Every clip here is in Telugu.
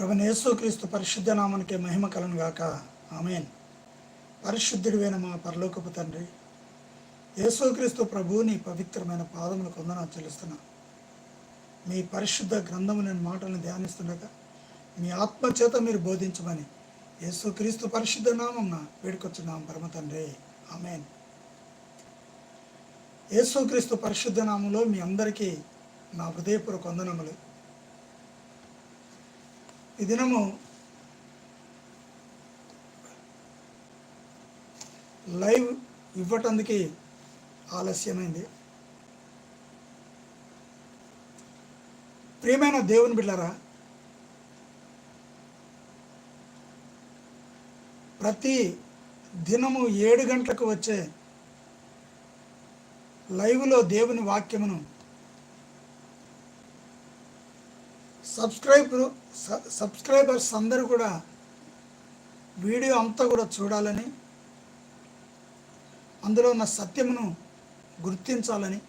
ప్రభునేసుక్రీస్తు పరిశుద్ధ నామానికి మహిమ కలను గాక. ఆమెన్. పరిశుద్ధుడివైన మా పరలోకపు తండ్రి యేసుక్రీస్తు ప్రభువుని పవిత్రమైన పాదములకు వందన చెల్లిస్తున్నా. మీ పరిశుద్ధ గ్రంథము నేను మాటలను ధ్యానిస్తుండగా మీ ఆత్మ చేత మీరు బోధించమని యేసుక్రీస్తు పరిశుద్ధ నామం వేడుకొచ్చున్నాం పరమ తండ్రి. ఆమెన్. యేసుక్రీస్తు పరిశుద్ధ నామంలో మీ అందరికీ నా హృదయపూర్వక వందనములు. ఈ దినము లైవ్ ఇవ్వటానికి ఆలస్యమైంది. ప్రియమైన దేవుని బిడ్డరా ప్రతి దినము ఏడు గంటలకు వచ్చే లైవ్లో దేవుని వాక్యమును సబ్స్క్రైబర్ సబ్స్క్రైబర్స్ అందరూ కూడా వీడియో అంతా కూడా చూడాలని అందులో ఉన్న సత్యమును గుర్తించాలని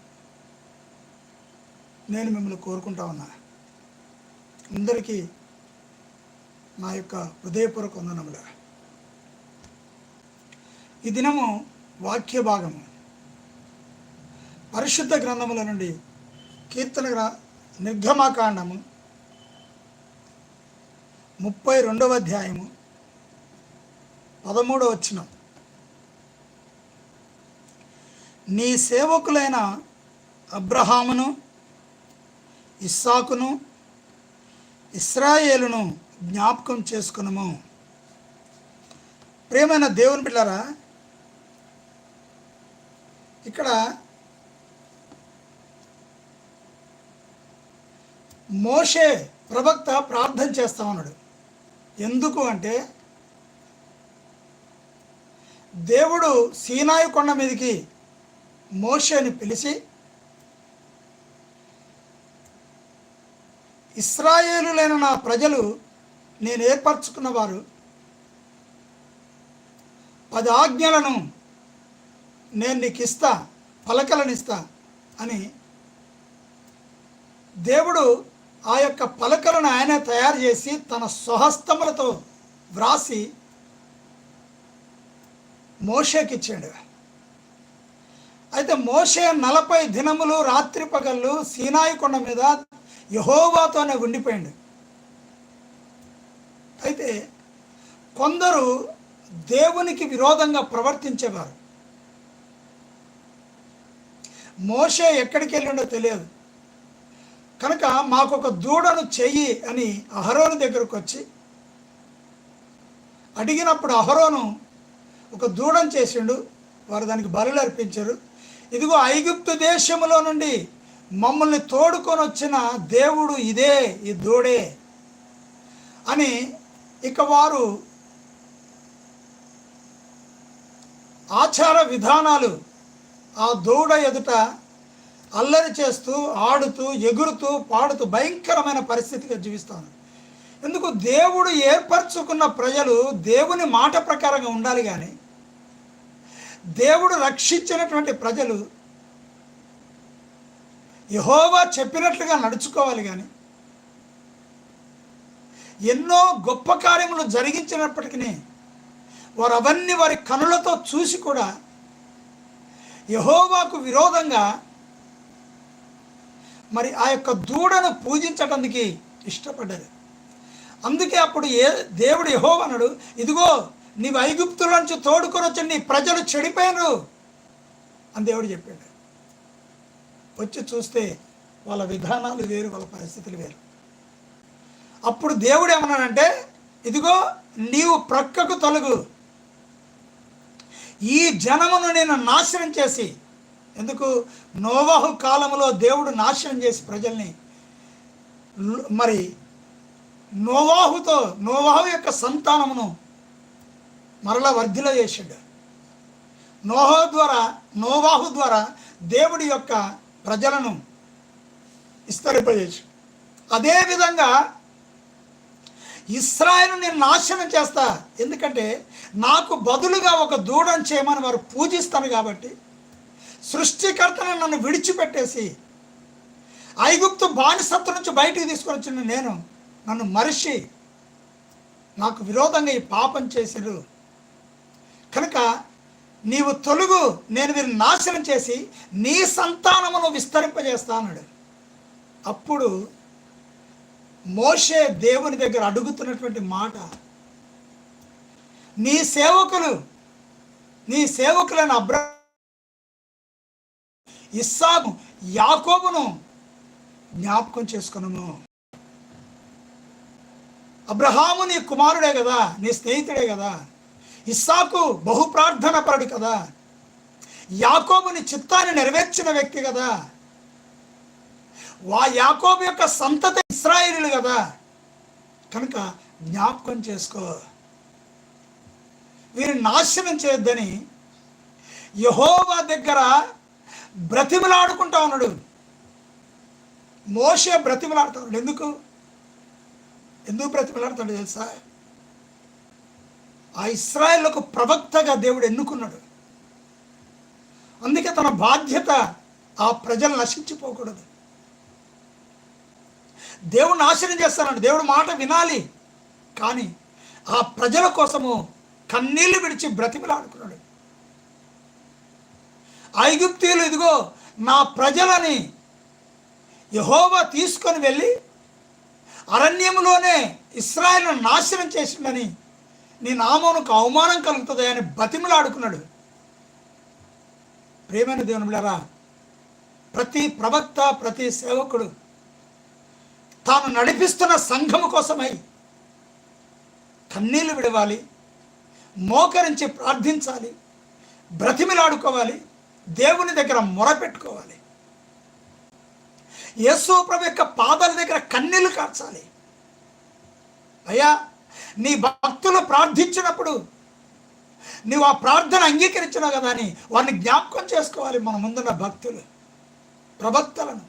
నేను మిమ్మల్ని కోరుకుంటా ఉన్నా. అందరికీ నా యొక్క హృదయపూర్వక వందనములు. ఈ దినము వాక్య భాగము. పరిశుద్ధ గ్రంథముల నుండి కీర్తన గ్ర నిర్గమాకాండము. ముప్పై రెండవ అధ్యాయము పదమూడవ వచ్చిన నీ సేవకులైన అబ్రహామును ఇస్సాకును ఇస్రాయేలును జ్ఞాపకం చేసుకునము. ప్రేమైన దేవుని పిల్లరా ఇక్కడ మోషే ప్రవక్త ప్రార్థన చేస్తా ఉన్నాడు. ఎందుకు అంటే దేవుడు సీనాయి కొండ మీదకి మోషేని పిలిచి ఇస్రాయేలులైన నా ప్రజలు నేను ఏర్పరచుకున్నవారు పది ఆజ్ఞలను నేను నీకు ఇస్తా పలకలను ఇస్తా అని దేవుడు ఆ యొక్క పలకలను ఆయన తయారు చేసి తన స్వహస్తములతో వ్రాసి మోషేకి ఇచ్చాడు. అయితే మోషే నలభై దినములు రాత్రి పగళ్ళు సీనాయి కొండ మీద యహోవాతోనే ఉండిపోయాడు. అయితే కొందరు దేవునికి విరోధంగా ప్రవర్తించేవారు. మోషే ఎక్కడికి వెళ్ళిండో తెలియదు. కనుక మాకు ఒక దూడను చెయ్యి అని అహరోను దగ్గరకు వచ్చి అడిగినప్పుడు అహరోను ఒక దూడను చేసిండు వారు దానికి బలులు అర్పించారు. ఇదిగో ఐగుప్తు దేశంలో నుండి మమ్మల్ని తోడుకొని వచ్చిన దేవుడు ఇదే ఈ దూడే అని ఇక వారు ఆచార విధానాలు ఆ దూడ ఎదుట అల్లరి చేస్తూ ఆడుతూ ఎగురుతూ పాడుతూ భయంకరమైన పరిస్థితిగా జీవిస్తాను. ఎందుకు? దేవుడు ఏర్పరచుకున్న ప్రజలు దేవుని మాట ప్రకారంగా ఉండాలి కానీ దేవుడు రక్షించినటువంటి ప్రజలు యహోవా చెప్పినట్లుగా నడుచుకోవాలి కానీ ఎన్నో గొప్ప కార్యములు జరిగించినప్పటికీ వారు అవన్నీ వారి కనులతో చూసి కూడా యహోవాకు విరోధంగా మరి ఆ యొక్క దూడను పూజించటానికి ఇష్టపడ్డారు అందుకే అప్పుడు ఏ దేవుడు యహోవనుడు ఇదిగో నీవు ఐగుప్తుల నుంచి తోడుకొని వచ్చి నీ ప్రజలు చెడిపోయారు అని దేవుడు చెప్పాడు. వచ్చి చూస్తే వాళ్ళ విధానాలు వేరు వాళ్ళ పరిస్థితులు వేరు. అప్పుడు దేవుడు ఏమన్నాడంటే ఇదిగో నీవు ప్రక్కకు తొలగు. ఈ జనమును నేను నాశనం చేసి ఎందుకు? నోవాహు కాలంలో దేవుడు నాశనం చేసి ప్రజల్ని మరి నోవాహుతో నోవాహు యొక్క సంతానమును మరలా వర్ధిల చేశాడు. నోహో ద్వారా నోవాహు ద్వారా దేవుడి యొక్క ప్రజలను విస్తరింపజేసి అదేవిధంగా ఇస్రాయల్ నేను నాశనం చేస్తా ఎందుకంటే నాకు బదులుగా ఒక దూడను చేయమని వారు పూజిస్తాను కాబట్టి సృష్టికర్తను నన్ను విడిచిపెట్టేసి ఐగుప్తు బానిసత్వం నుంచి బయటికి తీసుకొని వచ్చిన నేను నన్ను మరిచి నాకు విరోధంగా ఈ పాపం చేశారు కనుక నీవు తొలుగు నేను వీరిని నాశనం చేసి నీ సంతానమును విస్తరింపజేస్తానడు అప్పుడు మోషే దేవుని దగ్గర అడుగుతున్నటువంటి మాట నీ సేవకులు నీ సేవకులను అబ్ర ఇస్సాకు యాకోబును జ్ఞాపకం చేసుకున్నాము. అబ్రహాము నీ కుమారుడే కదా నీ స్నేహితుడే కదా. ఇస్సాకు బహు ప్రార్థన పరుడు కదా. యాకోబుని చిత్తాన్ని నెరవేర్చిన వ్యక్తి కదా. వా యాకోబు యొక్క సంతత ఇస్రాయిలు కదా. కనుక జ్ఞాపకం చేసుకో. వీరిని నాశనం చేయొద్దని యహోవా దగ్గర బ్రతిమలాడుకుంటా ఉన్నాడు. మోసే బ్రతిమలాడుతా ఉన్నాడు ఎందుకు? ఎందుకు బ్రతిమలాడుతాడు తెలుసా? ఆ ఇస్రాయేళ్ళకు ప్రవక్తగా దేవుడు ఎన్నుకున్నాడు. అందుకే తన బాధ్యత ఆ ప్రజలు నశించిపోకూడదు. దేవుడిని నాశనం చేస్తానండి. దేవుడు మాట వినాలి. కానీ ఆ ప్రజల కోసము కన్నీళ్ళు విడిచి బ్రతిమలాడుకున్నాడు. ఐగుప్తీయులు ఇదిగో నా ప్రజలని యహోవా తీసుకొని వెళ్ళి అరణ్యంలోనే ఇస్రాయల్ను నాశనం చేసిండని నీ నామమునకు అవమానం కలుగుతుంది అని బతిమలాడుకున్నాడు. ప్రేమైన దేవుని బిడ్డలారా ప్రతి ప్రవక్త ప్రతి సేవకుడు తాను నడిపిస్తున్న సంఘము కోసమై కన్నీళ్ళు విడవాలి మోకరించి ప్రార్థించాలి బ్రతిమిలాడుకోవాలి దేవుని దగ్గర మొరపెట్టుకోవాలి. యేసు ప్రభు యొక్క పాదాల దగ్గర కన్నీళ్ళు కార్చాలి. అయ్యా నీ భక్తులు ప్రార్థించినప్పుడు నీవు ఆ ప్రార్థన అంగీకరించినావు కదా అని వారిని జ్ఞాపకం చేసుకోవాలి మన ముందున్న భక్తులు ప్రవక్తలను.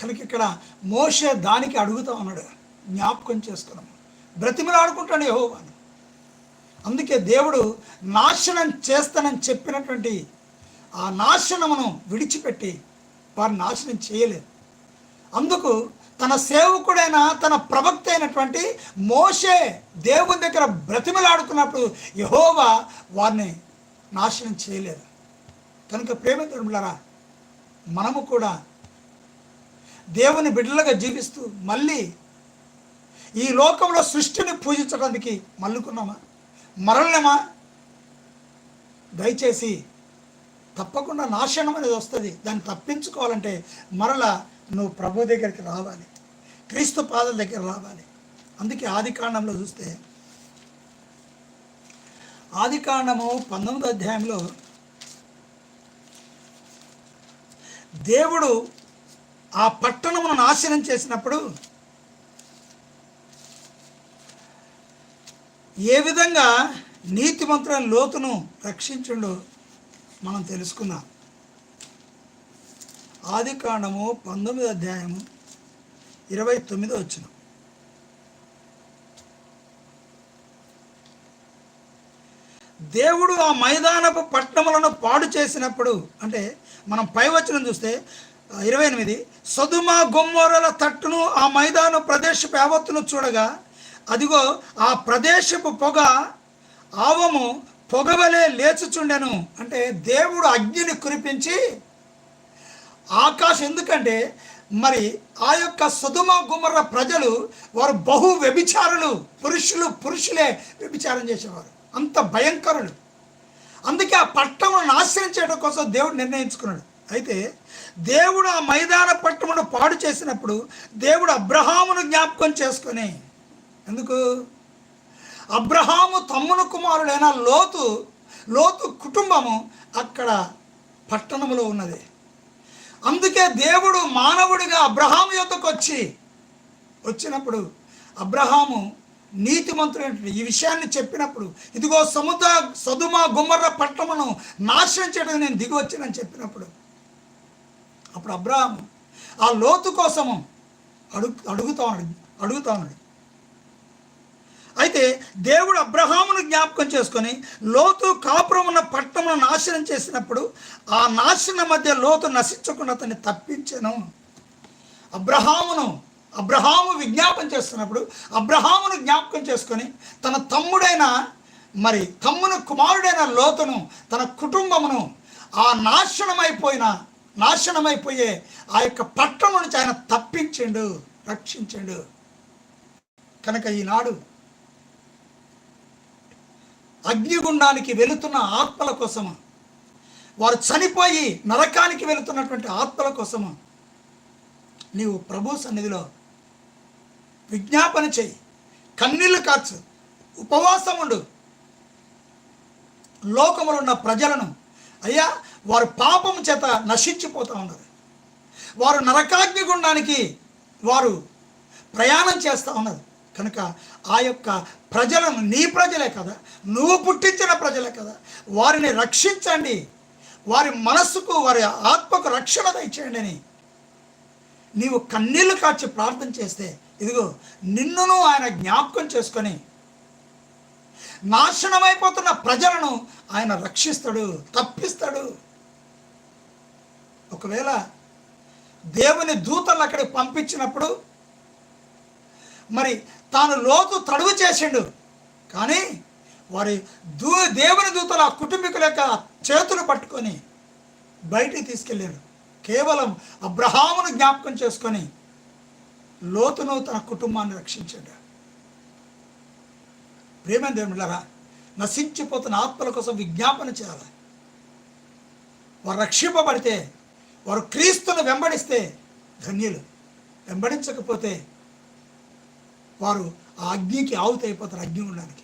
కనుక ఇక్కడ మోషే దానికి అడుగుతా ఉన్నాడు జ్ఞాపకం చేసుకున్నాము. బ్రతిమలాడుకుంటాడు యహోవాను. అందుకే దేవుడు నాశనం చేస్తానని చెప్పినటువంటి ఆ నాశనమును విడిచిపెట్టి వారు నాశనం చేయలేదు. అందుకు తన సేవకుడైన తన ప్రవక్త అయినటువంటి మోషే దేవుని దగ్గర బ్రతిమలాడుతున్నప్పుడు యహోవా వారిని నాశనం చేయలేదు. కనుక ప్రేమ తరుములరా మనము కూడా దేవుని బిడ్డలుగా జీవిస్తూ మళ్ళీ ఈ లోకంలో సృష్టిని పూజించడానికి మల్లుకున్నామా మరలమా దయచేసి తప్పకుండా నాశనం అనేది వస్తుంది. దాన్ని తప్పించుకోవాలంటే మరల నువ్వు ప్రభు దగ్గరికి రావాలి. క్రీస్తు పాదల దగ్గర రావాలి. అందుకే ఆది కాండంలో చూస్తే ఆది కాండము పంతొమ్మిదో అధ్యాయంలో దేవుడు ఆ పట్టణమును నాశనం చేసినప్పుడు ఏ విధంగా నీతిమంతులైన లోతును రక్షించుండో మనం తెలుసుకుందాం. ఆది కాండము పంతొమ్మిది అధ్యాయము ఇరవై తొమ్మిదో వచ్చిన. దేవుడు ఆ మైదానపు పట్టణములను పాడు చేసినప్పుడు అంటే మనం పై వచ్చిన చూస్తే ఇరవై ఎనిమిది సదుమ గొమ్మోరల తట్టును ఆ మైదాన ప్రదేశ యావత్తును చూడగా అదిగో ఆ ప్రదేశపు పొగ ఆవము పొగవలే లేచుచుండెను. అంటే దేవుడు అగ్నిని కురిపించి ఆకాశం ఎందుకంటే మరి ఆ యొక్క సుధుమ గుమర్ర ప్రజలు వారు బహు వ్యభిచారులు పురుషులు పురుషులే వ్యభిచారం చేసేవారు. అంత భయంకరులు. అందుకే ఆ పట్టణం నాశనం చేయడం కోసం దేవుడు నిర్ణయించుకున్నాడు. అయితే దేవుడు ఆ మైదాన పట్టణమును పాడు చేసినప్పుడు దేవుడు అబ్రహామును జ్ఞాపకం చేసుకొని ఎందుకు? అబ్రహాము తమ్మును కుమారుడైన లోతు లోతు కుటుంబము అక్కడ పట్టణములో ఉన్నది. అందుకే దేవుడు మానవుడిగా అబ్రహాము యొద్దకు వచ్చి వచ్చినప్పుడు అబ్రహాము నీతిమంతుడైనటువంటి ఈ విషయాన్ని చెప్పినప్పుడు ఇదిగో సముద్ర సదుమ గుమ్మర్ర పట్టణమును నాశనం చేయడం నేను దిగి వచ్చానని చెప్పినప్పుడు అప్పుడు అబ్రహాము ఆ లోతు కోసము అడుగు అడుగుతా ఉన్నాడు అడుగుతా ఉన్నాడు. అయితే దేవుడు అబ్రహామును జ్ఞాపకం చేసుకొని లోతు కాపురం ఉన్న పట్టణమును నాశనం చేసినప్పుడు ఆ నాశనం మధ్య లోతు నశించకుండా అతన్ని తప్పించను. అబ్రహామును అబ్రహాము విజ్ఞాపం చేస్తున్నప్పుడు అబ్రహామును జ్ఞాపకం చేసుకొని తన తమ్ముడైన మరి తమ్మును కుమారుడైన లోతును తన కుటుంబమును ఆ నాశనమైపోయిన నాశనమైపోయే ఆ యొక్క పట్టణం నుంచి ఆయన తప్పించిండు రక్షించండు. కనుక ఈనాడు అగ్నిగుండానికి వెళుతున్న ఆత్మల కోసము. వారు చనిపోయి నరకానికి వెళుతున్నటువంటి ఆత్మల కోసము. నీవు ప్రభు సన్నిధిలో విజ్ఞాపన చేయి. కన్నీళ్ళు కాచు. ఉపవాసం ఉండు. లోకములో ఉన్న ప్రజలను అయ్యా వారు పాపం చేత నశించిపోతూ ఉన్నారు. వారు నరకాగ్ని గుండానికి వారు ప్రయాణం చేస్తూ ఉన్నారు. కనుక ఆ యొక్క ప్రజలను నీ ప్రజలే కదా. నువ్వు పుట్టించిన ప్రజలే కదా. వారిని రక్షించండి. వారి మనస్సుకు వారి ఆత్మకు రక్షణ దయచేయండి అని. నీవు కన్నీళ్ళు కాచి ప్రార్థన చేస్తే ఇదిగో నిన్నును ఆయన జ్ఞాపకం చేసుకొని నాశనమైపోతున్న ప్రజలను ఆయన రక్షిస్తాడు తప్పిస్తాడు. ఒకవేళ దేవుని దూతలు అక్కడికి పంపించినప్పుడు మరి తాను లోతు తడువు చేసిండు. కానీ వారి దూ దేవుని దూతలు ఆ కుటుంబీకుల యొక్క చేతులు పట్టుకొని బయటికి తీసుకెళ్ళాడు కేవలం అబ్రహామును జ్ఞాపకం చేసుకొని లోతును తన కుటుంబాన్ని రక్షించాడు. ప్రేమ దేవుళ్ళరా నశించిపోతున్న ఆత్మల కోసం విజ్ఞాపన చేయాలి. వారు రక్షింపబడితే వారు క్రీస్తును వెంబడిస్తే ధన్యులు. వెంబడించకపోతే వారు ఆ అగ్నికి ఆవుతైపోతారు అగ్ని ఉండడానికి.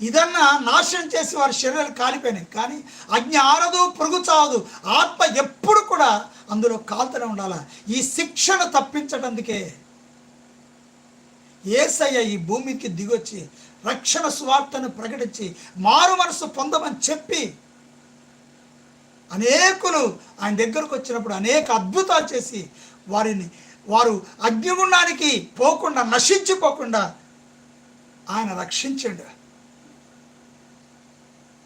ఇదన్నా నాశనం చేసి వారి శరీరాలు కాలిపోయినాయి. కానీ అగ్ని ఆరదు పొరుగు చావదు. ఆత్మ ఎప్పుడు కూడా అందులో కాల్తనే ఉండాల? ఈ శిక్షను తప్పించటందుకే ఏసయ్య ఈ భూమికి దిగొచ్చి రక్షణ స్వార్థను ప్రకటించి మారు మనసు పొందమని చెప్పి అనేకులు ఆయన దగ్గరకు వచ్చినప్పుడు అనేక అద్భుతాలు చేసి వారిని వారు అగ్నిగుండానికి పోకుండా నశించిపోకుండా ఆయన రక్షించండు.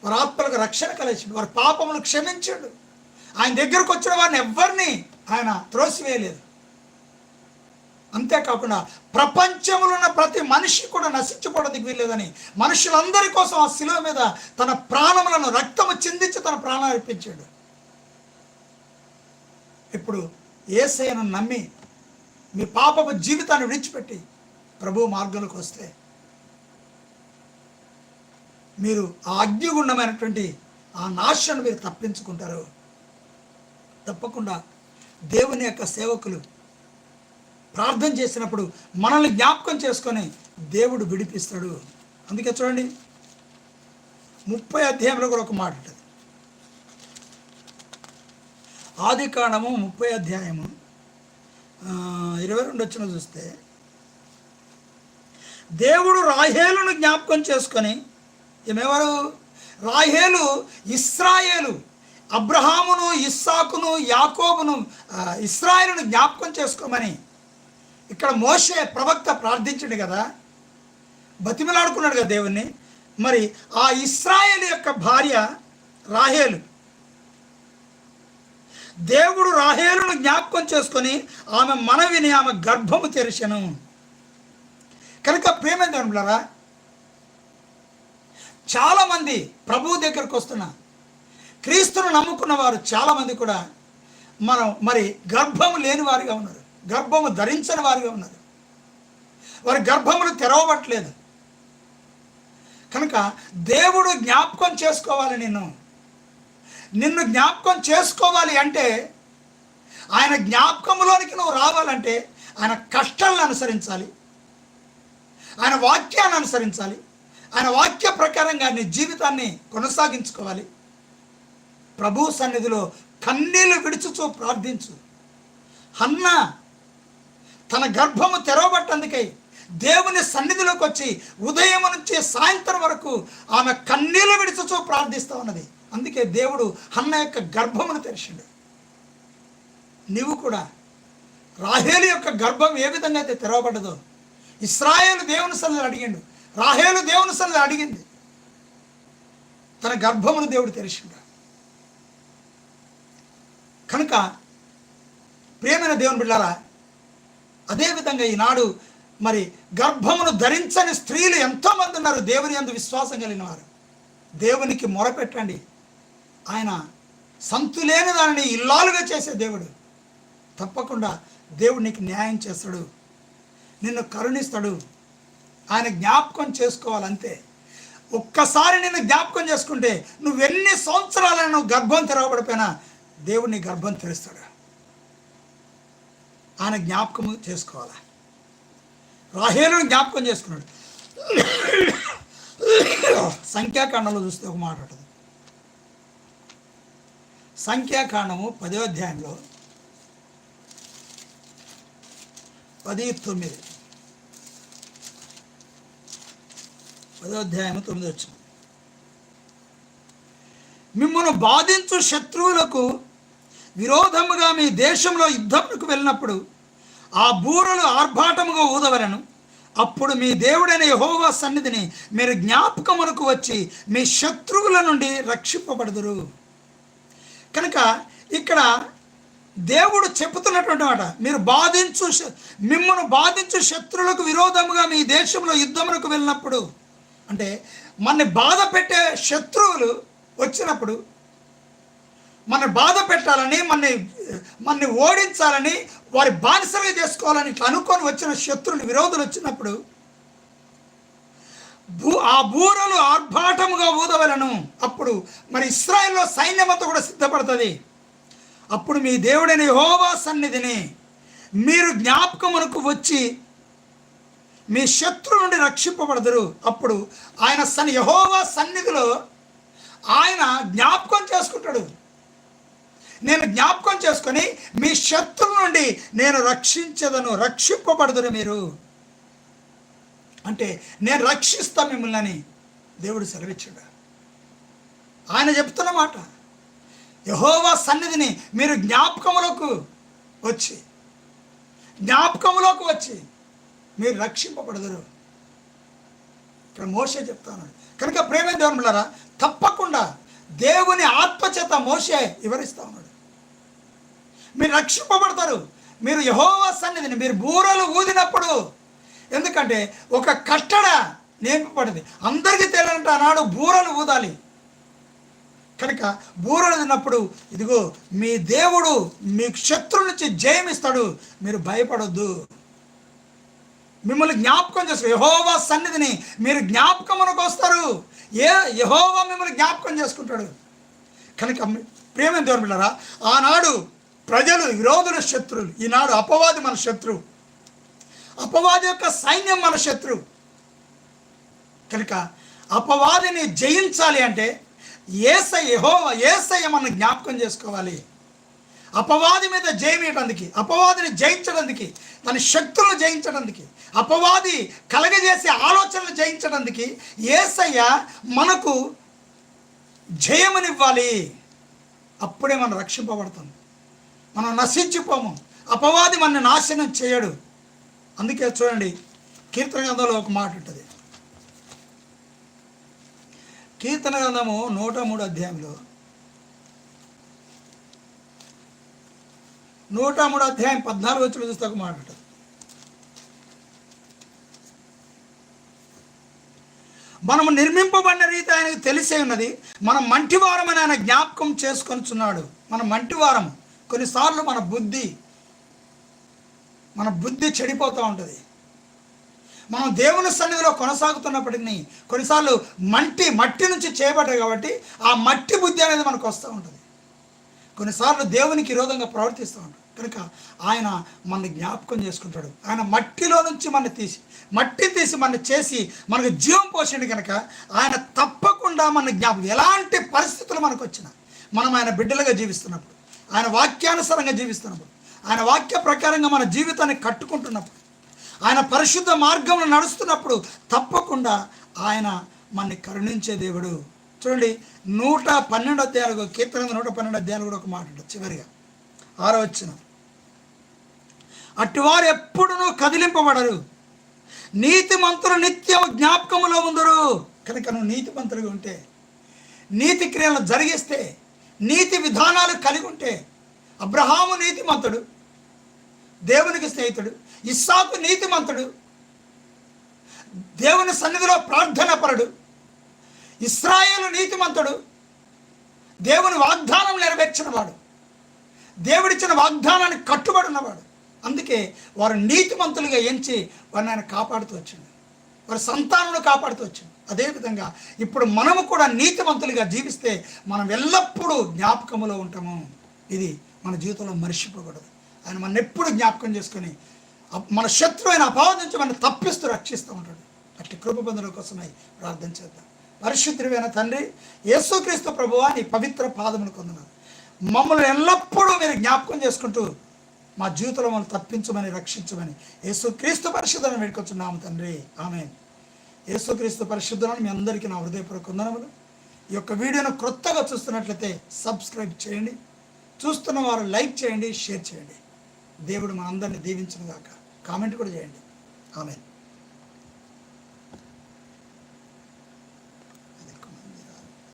వారి ఆత్మలకు రక్షణ కలిగించాడు. వారి పాపములు క్షమించాడు. ఆయన దగ్గరకు వచ్చిన వారిని ఎవ్వరిని ఆయన త్రోసివేయలేదు. అంతేకాకుండా ప్రపంచంలో ఉన్న ప్రతి మనిషి కూడా నశించుకోవడానికి వీల్లేదని మనుషులందరి కోసం ఆ శిలువ మీద తన ప్రాణములను రక్తము చిందించి తన ప్రాణాలు అర్పించాడు. ఇప్పుడు ఏసయ్యను నమ్మి మీ పాపపు జీవితాన్ని విడిచిపెట్టి ప్రభు మార్గంలోకి వస్తే మీరు ఆ అగ్నిగుండమైనటువంటి ఆ నాశను మీరు తప్పించుకుంటారు. తప్పకుండా దేవుని యొక్క సేవకులు ప్రార్థన చేసినప్పుడు మనల్ని జ్ఞాపకం చేసుకొని దేవుడు విడిపిస్తాడు. అందుకే చూడండి ముప్పై అధ్యాయంలో కూడా ఒక మాట ఉంటుంది. ఆది కాండము ముప్పై అధ్యాయము ఇరవై రెండు వచ్చిన చూస్తే దేవుడు రాహేలును జ్ఞాపకం చేసుకొని ఏమెవరు? రాహేలు ఇస్రాయేలు అబ్రహామును ఇస్సాకును యాకోబును ఇస్రాయేలును జ్ఞాపకం చేసుకోమని ఇక్కడ మోషే ప్రవక్త ప్రార్థించండి కదా. బతిమలాడుకున్నాడు కదా దేవుణ్ణి. మరి ఆ ఇస్రాయేల్ యొక్క భార్య రాహేలు దేవుడు రాహేలును జ్ఞాపకం చేసుకొని ఆమె మనవిని ఆమె గర్భము తెరిచెను. కనుక ప్రేమ చాలామంది ప్రభు దగ్గరకు వస్తున్న క్రీస్తును నమ్ముకున్న వారు చాలామంది కూడా మనం మరి గర్భము లేని వారిగా ఉన్నారు గర్భము ధరించని వారిగా ఉన్నారు. వారి గర్భములు తెరవబట్టలేదు. కనుక దేవుడు జ్ఞాపకం చేసుకోవాలి నేను నిన్ను జ్ఞాపకం చేసుకోవాలి అంటే ఆయన జ్ఞాపకంలోనికి నువ్వు రావాలంటే ఆయన కష్టాలను అనుసరించాలి. ఆయన వాక్యాన్ని అనుసరించాలి. ఆయన వాక్య ప్రకారంగా నీ జీవితాన్ని కొనసాగించుకోవాలి. ప్రభు సన్నిధిలో కన్నీళ్ళు విడుచుచూ ప్రార్థించు. హన్న తన గర్భము తెరవబట్టందుకై దేవుని సన్నిధిలోకి వచ్చి ఉదయం నుంచి సాయంత్రం వరకు ఆమె కన్నీళ్ళు విడుచుచూ ప్రార్థిస్తూ ఉన్నది. అందుకే దేవుడు అన్న యొక్క గర్భమును తెరిచిండు. నీవు కూడా రాహేలు యొక్క గర్భం ఏ విధంగా అయితే తెరవబడ్డదో ఇస్రాయేలు దేవుని సన్నలు అడిగిండు. రాహేలు దేవుని సన్నలు అడిగింది. తన గర్భమును దేవుడు తెరిచిండు. కనుక ప్రేమైన దేవుని బిళ్ళారా అదేవిధంగా ఈనాడు మరి గర్భమును ధరించని స్త్రీలు ఎంతోమంది ఉన్నారు దేవుని అందు విశ్వాసం కలిగిన వారు. దేవునికి మొరపెట్టండి. ఆయన సంతులేని దానిని ఇల్లాలుగా చేసే దేవుడు. తప్పకుండా దేవుడు నీకు న్యాయం చేస్తాడు. నిన్ను కరుణిస్తాడు. ఆయన జ్ఞాపకం చేసుకోవాలంతే. ఒక్కసారి నిన్ను జ్ఞాపకం చేసుకుంటే నువ్వు ఎన్ని సంవత్సరాలైనా నువ్వు గర్భం తెరవబడిపోయినా దేవుడు నీ గర్భం తెరుస్తాడు. ఆయన జ్ఞాపకం చేసుకోవాలి? రాహేలును జ్ఞాపకం చేసుకున్నాడు. సంఖ్యాకాండంలో చూస్తే ఒక మాట ఉంటుంది. సంఖ్యాకాండము పదో అధ్యాయంలో పది తొమ్మిది. పదో అధ్యాయము తొమ్మిది వచ్చింది మిమ్మల్ని బాధించు శత్రువులకు విరోధముగా మీ దేశంలో యుద్ధములకు వెళ్ళినప్పుడు ఆ బూరలు ఆర్భాటముగా ఊదవలను. అప్పుడు మీ దేవుడైన యహోవా సన్నిధిని మీరు జ్ఞాపకమునకు వచ్చి మీ శత్రువుల నుండి రక్షింపబడదురు. కనుక ఇక్కడ దేవుడు చెబుతున్నటువంటి మాట మీరు బాధించు మిమ్మల్ని బాధించు శత్రువులకు విరోధముగా మీ దేశంలో యుద్ధములకు వెళ్ళినప్పుడు అంటే మనని బాధ పెట్టే శత్రువులు వచ్చినప్పుడు మన బాధ పెట్టాలని మనని మనని ఓడించాలని వారి బానిసలుగా చేసుకోవాలని ఇట్లా అనుకొని వచ్చిన శత్రువులు విరోధులు వచ్చినప్పుడు భూ ఆ బూరలు ఆర్భాటముగా ఊదవలను. అప్పుడు మరి ఇస్రాయల్లో సైన్యమంతా కూడా సిద్ధపడుతుంది. అప్పుడు మీ దేవుడైన యహోవా సన్నిధిని మీరు జ్ఞాపకమునకు వచ్చి మీ శత్రు నుండి రక్షింపబడదురు. అప్పుడు ఆయన సన్ని యహోవా సన్నిధిలో ఆయన జ్ఞాపకం చేసుకుంటాడు. నేను జ్ఞాపకం చేసుకొని మీ శత్రువు నుండి నేను రక్షించదను రక్షింపబడదురు మీరు. అంటే నేను రక్షిస్తా మిమ్మల్ని అని దేవుడు సెలవిచ్చాడు. ఆయన చెప్తున్న మాట యహోవా సన్నిధిని మీరు జ్ఞాపకములకు వచ్చి జ్ఞాపకములోకి వచ్చి మీరు రక్షింపబడదురు. ఇక్కడ మోసే చెప్తాను. కనుక ప్రేమ దేవుని తప్పకుండా దేవుని ఆత్మచేత మోసే వివరిస్తా ఉన్నాడు. మీరు రక్షింపబడతారు. మీరు యహోవా సన్నిధిని మీరు బూరలు ఊదినప్పుడు ఎందుకంటే ఒక కట్టడ నేర్పబడింది. అందరికీ తెలియనంటే ఆనాడు బూరలు ఊదాలి. కనుక బూరలు తిన్నప్పుడు ఇదిగో మీ దేవుడు మీ శత్రువు నుంచి జయమిస్తాడు మీరు భయపడొద్దు. మిమ్మల్ని జ్ఞాపకం చేస్తారు. యహోవా సన్నిధిని మీరు జ్ఞాపకమునకు వస్తారు. ఏ యహోవా మిమ్మల్ని జ్ఞాపకం చేసుకుంటాడు? కనుక ప్రేమ దేవుడు ఆనాడు ప్రజలు విరోధుల శత్రువులు ఈనాడు అపవాది మన శత్రువు. అపవాది యొక్క సైన్యం మన శత్రువు. కనుక అపవాదిని జయించాలి అంటే ఏస యహో ఏసయ్య మనం జ్ఞాపకం చేసుకోవాలి. అపవాది మీద జయమేయడానికి అపవాదిని జయించడానికి తన శక్తులను జయించడానికి అపవాది కలగజేసే ఆలోచనలు జయించడానికి ఏసయ్య మనకు జయమునివ్వాలి. అప్పుడే మనం రక్షింపబడతాం. మనం నశించిపోము. అపవాది మన నాశనం చేయడు. అందుకే చూడండి కీర్తన గ్రంథంలో ఒక మాట ఉంటుంది. కీర్తన గ్రంథము నూట మూడు అధ్యాయంలో నూట మూడు అధ్యాయం పద్నాలుగు వచ్చిన చూస్తే ఒక మాట ఉంటుంది. మనము నిర్మింపబడిన రీతి ఆయనకు తెలిసే ఉన్నది మనం మంటివారమని ఆయన జ్ఞాపకం చేసుకొనిచున్నాడు. మనం మంటివారం కొన్నిసార్లు మన బుద్ధి మన బుద్ధి చెడిపోతూ ఉంటుంది. మనం దేవుని సన్నిధిలో కొనసాగుతున్నప్పటికీ కొన్నిసార్లు మట్టి మట్టి నుంచి చేయబడ్డాయి కాబట్టి ఆ మట్టి బుద్ధి అనేది మనకు వస్తూ ఉంటుంది. కొన్నిసార్లు దేవునికి విరోధంగా ప్రవర్తిస్తూ ఉంటాడు కనుక ఆయన మన జ్ఞాపకం చేసుకుంటాడు. ఆయన మట్టిలో నుంచి మన తీసి మట్టి తీసి మన చేసి మనకు జీవం పోసిండు కనుక ఆయన తప్పకుండా మన జ్ఞాపకం ఎలాంటి పరిస్థితులు మనకు వచ్చినా మనం ఆయన బిడ్డలుగా జీవిస్తున్నప్పుడు ఆయన వాక్యానుసారంగా జీవిస్తున్నప్పుడు ఆయన వాక్య ప్రకారంగా మన జీవితాన్ని కట్టుకుంటున్నప్పుడు ఆయన పరిశుద్ధ మార్గంలో నడుస్తున్నప్పుడు తప్పకుండా ఆయన మనని కరుణించే దేవుడు. చూడండి నూట పన్నెండు అధ్యాయాలు కీర్తన నూట పన్నెండు అధ్యాయాలు కూడా ఒక మాట ఉంటుంది చివరిగా. ఆరో వచ్చిన. అటువారు ఎప్పుడునూ కదిలింపబడరు. నీతిమంతులు నిత్యం జ్ఞాపకములో ఉందరు. కనుక నువ్వు నీతిమంతులుగా ఉంటే నీతి క్రియలను జరిగిస్తే నీతి విధానాలు కలిగి ఉంటే అబ్రహాము నీతిమంతుడు. దేవునికి స్నేహితుడు ఇస్సాకు నీతిమంతుడు దేవుని సన్నిధిలో ప్రార్థన పరుడు ఇస్రాయేలు నీతిమంతుడు దేవుని వాగ్దానం నెరవేర్చినవాడు దేవుడిచ్చిన వాగ్దానానికి కట్టుబడి ఉన్నవాడు. అందుకే వారు నీతిమంతులుగా ఎంచి వారిని ఆయన కాపాడుతూ వచ్చింది వారి సంతానం కాపాడుతూ వచ్చింది అదేవిధంగా ఇప్పుడు మనము కూడా నీతిమంతులుగా జీవిస్తే మనం ఎల్లప్పుడూ జ్ఞాపకములో ఉంటాము. ఇది మన జీవితంలో మర్చిపోకూడదు. ఆయన మన ఎప్పుడు జ్ఞాపకం చేసుకుని అప్- మన శత్రువైన అభావం నుంచి మనం తప్పిస్తూ రక్షిస్తూ ఉంటాడు. అట్టి కృప పొందడం కోసమై ప్రార్థన చేద్దాం. పరిశుద్ధుడైన తండ్రి యేసుక్రీస్తు ప్రభువా నీ పవిత్ర పాదములు కొందనాలు. మమ్మల్ని ఎల్లప్పుడూ మీరు జ్ఞాపకం చేసుకుంటూ మా జీవితంలో మమ్మల్ని తప్పించమని రక్షించమని యేసుక్రీస్తు పరిశుద్ధులను వేడుకొచ్చున్నాము తండ్రి. ఆమె యేసుక్రీస్తు పరిశుద్ధులను మీ అందరికీ నా హృదయపూర్వక వందనములు. ఈ యొక్క వీడియోను క్రొత్తగా చూస్తున్నట్లయితే సబ్స్క్రైబ్ చేయండి. చూస్తున్న వారు లైక్ చేయండి షేర్ చేయండి. దేవుడు మనందరిని దీవించుగాక కామెంట్ కూడా చేయండి. ఆమె